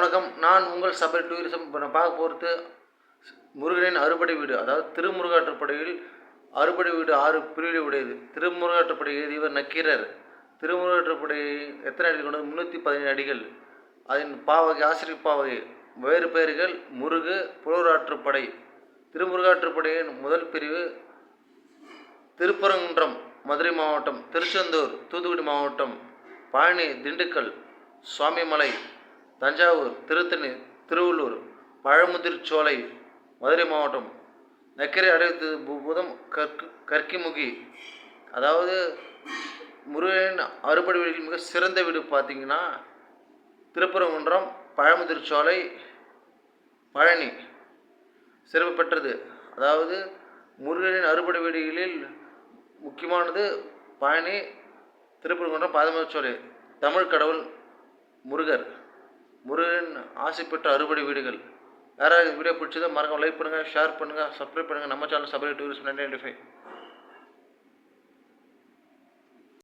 வணக்கம். நான் உங்கள் சபை டூரிசம் இப்போ நான் பார்க்க போகிறது முருகனின் அறுபடை வீடு. அதாவது திருமுருகாற்றுப்படையில் அறுபடை வீடு ஆறு பிரிவு உடையது. திருமுருகாற்றுப்படையில் இவர் நக்கீரர். திருமுருகாற்றுப்படை எத்தனை அடிகள் கொண்டது? முந்நூற்றி பதினேழு அடிகள். அதன் பாவகை ஆசிரியர் பாவகை வேறு பெயர்கள் முருகு புலவராற்றுப்படை திருமுருகாற்றுப்படையின் முதல் பிரிவு திருப்பரங்குன்றம் மதுரை மாவட்டம் திருச்செந்தூர் தூத்துக்குடி மாவட்டம் பழனி திண்டுக்கல் சுவாமிமலை தஞ்சாவூர் திருத்தணி திருவள்ளூர் பழமுதிர்ச்சோலை மதுரை மாவட்டம் நக்கரை அடைத்து புதம் கற்கு கற்கிமுகி. அதாவது முருகனின் அறுபடை வீடுகளில் மிக சிறந்த வீடு பார்த்தீங்கன்னா திருப்பரங்குன்றம் பழமுதிர்ச்சோலை பழனி சிறப்பு பெற்றது. அதாவது முருகனின் அறுபடை வீடுகளில் முக்கியமானது பழனி திருப்பரங்குன்றம் பாதமச்சோலை தமிழ் கடவுள் முருகர். முருகன் ஆசைப்பட்ட பெற்ற அறுபடை வீடுகள். யாராவது வீடியோ பிடிச்சதோ மறக்காம லைக் பண்ணுங்கள் ஷேர் பண்ணுங்கள் சப்ஸ்கிரைப் பண்ணுங்கள் நம்ம channel Sabari tourist ninety five